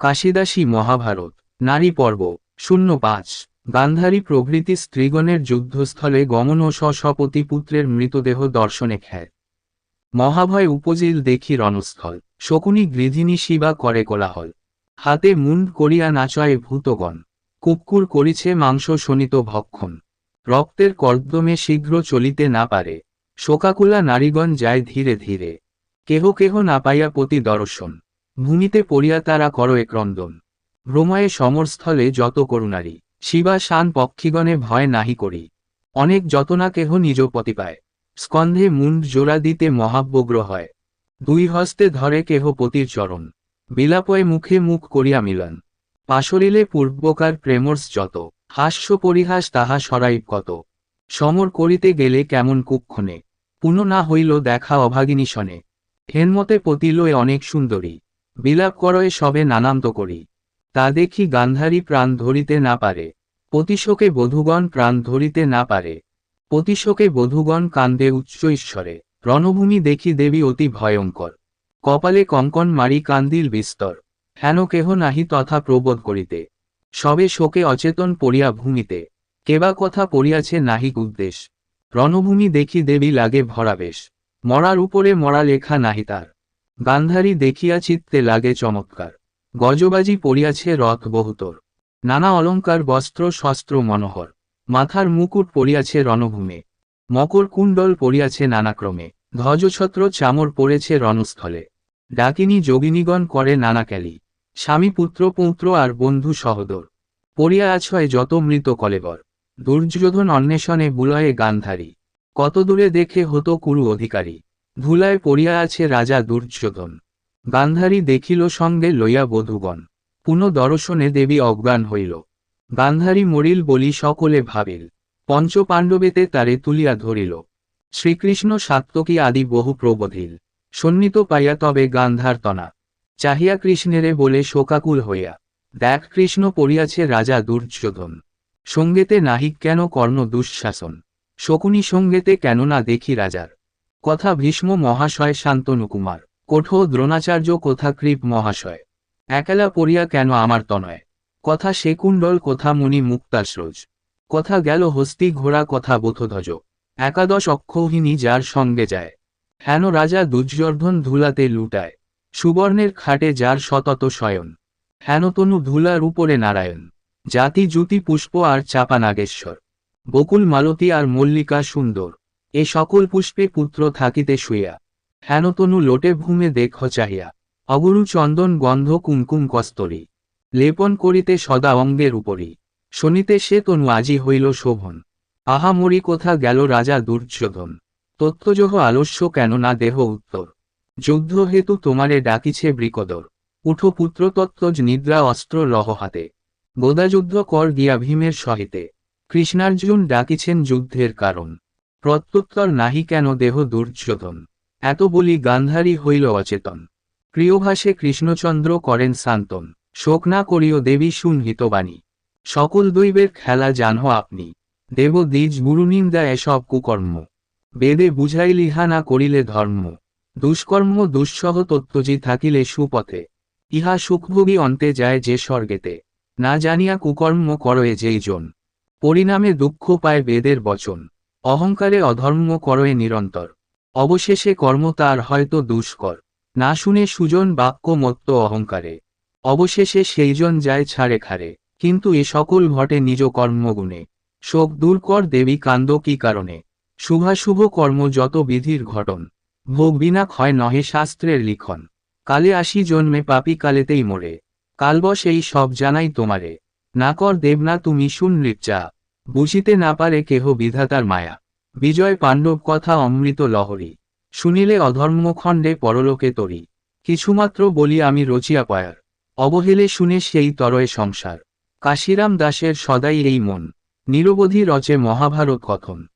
কাশিদাসী মহাভারত, নারী পর্ব শূন্য পাঁচ গান্ধারী প্রভৃতি স্ত্রীগণের যুদ্ধস্থলে গমন ও স্বশপতি পুত্রের মৃতদেহ দর্শনে খ্যাত মহাভয় উপজিল দেখি রণস্থল, শকুনি গৃধিনী শিবা করে কোলাহল। হাতে মুন্ড করিয়া নাচয় ভূতগণ কুক্কুর করিছে মাংস শোনিত ভক্ষণ। রক্তের কর্দমে শীঘ্র চলিতে না পারে, শোকাকুলা নারীগণ যায় ধীরে ধীরে। কেহ কেহ না পাইয়া পতি দর্শন। ভূমিতে পড়িয়া তারা করয়ে ক্রন্দন ভ্রময়ে সমরস্থলে যত করুণারী, শিবা শান পক্ষীগণে ভয় নাহি করি। অনেক যতনা কেহ নিজ পতি পায়। স্কন্ধে মুন্ড জোড়া দিতে মহাব্যগ্র হয়। দুই হস্তে ধরে কেহ পতির চরণ। বিলাপয়ে মুখে মুখ করিয়া মিলন। পাশরিলে পূর্বকার প্রেমর্স যত, হাস্য পরিহাস তাহা সরাই কত। সমর করিতে গেলে কেমন কুক্ষণে। পুনঃ না হইল দেখা অভাগিনী শনে। হেনমতে পতিলয়ে অনেক সুন্দরী। বিলাপ করয়ে সবে নানান্ত করি। তা দেখি গান্ধারী প্রাণ ধরিতে না পারে। পতিশোকে বধূগণ প্রাণ ধরিতে না পারে। পতিশোকে বধূগণ কান্দে উচ্চ ঈশ্বরে। রণভূমি দেখি দেবী অতি ভয়ঙ্কর। কপালে কঙ্কন মারি কান্দিল বিস্তর। হেন কেহ নাহি তথা প্রবোধ করিতে। সবে শোকে অচেতন পড়িয়া ভূমিতে। কেবা কথা পড়িয়াছে নাহিক উদ্দেশ। রণভূমি দেখি দেবী লাগে ভরাবেশ। মরার উপরে মরা লেখা নাহি তার। গান্ধারী দেখিয়া চিত্তে লাগে চমৎকার। গজবাজি পড়িয়াছে রথ বহুতর। নানা অলঙ্কার, বস্ত্র, শস্ত্র, মনোহর। মাথার মুকুট পড়িয়াছে রণভূমে। মকর কুণ্ডল পড়িয়াছে নানাক্রমে। ধ্বজছত্র চামর পড়েছে রণস্থলে। ডাকিনী যোগিনীগণ করে নানা ক্যালি। স্বামী পুত্র, পৌত্র আর বন্ধু সহদর। পড়িয়া আছয় যত মৃত কলেবর। দুর্যোধন অন্বেষণে বুলয়ে গান্ধারী। কত দূরে দেখে হতো কুরু অধিকারী। ধুলায় পড়িয়া আছে রাজা দুর্যোধন। গান্ধারী দেখিল সঙ্গে লইয়া বধূগণ। পুনঃ দর্শনে দেবী অজ্ঞান হইল। গান্ধারী মরিল বলি সকলে ভাবিল। পঞ্চ পাণ্ডবেতে তারে তুলিয়া ধরিল। শ্রীকৃষ্ণ সাত্তকী আদি বহু প্রবোধিল। সন্নিত পাইয়া তবে গান্ধার তনা চাহিয়া কৃষ্ণেরে বলে শোকাকুল হইয়া, দেখ কৃষ্ণ পড়িয়াছে রাজা দুর্যোধন। সঙ্গেতে নাহিক কেন কর্ণ দুঃশাসন? শকুনি সঙ্গেতে কেন না দেখি রাজার। কথা ভীষ্ম মহাশয় শান্তনু কুমার কোঠো দ্রোণাচার্য কোথা কৃপ মহাশয়। একেলা পড়িয়া কেন আমার তনয়? কথা সেকুণ্ডল কথা মুনি মুক্তাশ্রোজ। কথা গেল হস্তি ঘোড়া কথা বোধধ্বজ। একাদশ অক্ষৌহিনী যার সঙ্গে যায়। হেন রাজা দুর্যোধন ধুলাতে লুটায়। সুবর্ণের খাটে যার সতত শয়ন। হেন তনু ধুলার উপরে নারায়ণ। জাতি জুতি পুষ্প আর চাপা নাগেশ্বর বকুল মালতী আর মল্লিকা সুন্দর। এ সকল পুষ্পে পুত্র থাকিতে শুইয়া হেন তনু লোটে ভূমে দেখ চাহিয়া। অগুরু চন্দন গন্ধ কুমকুম কস্তরী। লেপন করিতে সদা অঙ্গের উপরই শনিতে সে তনু আজি হইল শোভন। আহামরি কোথা গেল রাজা দুর্যোধন। তত্ত্বজহ আলস্য কেন না দেহ উত্তর। যুদ্ধ হেতু তোমারে ডাকিছে ব্রিকদর উঠো পুত্র তত্ত্বজ নিদ্রা অস্ত্র লহ হাতে। গোদাযুদ্ধ কর গিয়া ভীমের সহিতে। কৃষ্ণার্জুন ডাকিছেন যুদ্ধের কারণ। প্রত্যুত্তর নাহি কেন দেহ দুর্যোধন? এত বলি গান্ধারী হইল অচেতন। প্রিয়ভাষে কৃষ্ণচন্দ্র করেন সান্তন শোক না করিও দেবী শুনহিতবাণী সকল দৈবের খেলা জানহ আপনি। দেব দ্বিজ গুরুনিন্দা এসব কুকর্ম। বেদে বুঝাই লিহা না করিলে ধর্ম। দুষ্কর্ম দুঃসহ তত্ত্বজি থাকিলে সুপথে। ইহা সুখভোগী অন্তে যায় যে স্বর্গেতে। না জানিয়া কুকর্ম করয়ে যেই জন। পরিণামে দুঃখ পায় বেদের বচন। অহংকারে অধর্ম করয়ে নিরন্তর। অবশেষে কর্ম তার হয়তো দুষ্কর। না শুনে সুজন বাক্য মত্ত অহংকারে। অবশেষে সেইজন যায় ছাড়ে খারে। কিন্তু এ সকল ঘটে নিজ কর্মগুণে। শোক দূর কর দেবী কান্দ কি কারণে? শুভাশুভ কর্ম যত বিধির ঘটন। ভোগ বিনা ক্ষয় নহে শাস্ত্রের লিখন। কালে আসি জন্মে পাপি কালেতেই মোরে। কালবশ এই সব জানাই তোমারে। না কর দেবনা তুমি শুন নৃপচা বুঝিতে না পারে কেহ বিধাতার মায়া। বিজয় পাণ্ডব কথা অমৃত লহরী। শুনিলে অধর্মখণ্ডে পরলোকে তরি। কিছুমাত্র বলি আমি রচিয়া পয়ার। অবহেলে শুনে সেই তরয়ে সংসার। কাশিরাম দাসের সদাই এই মন। নিরবধি রচে মহাভারত কথন।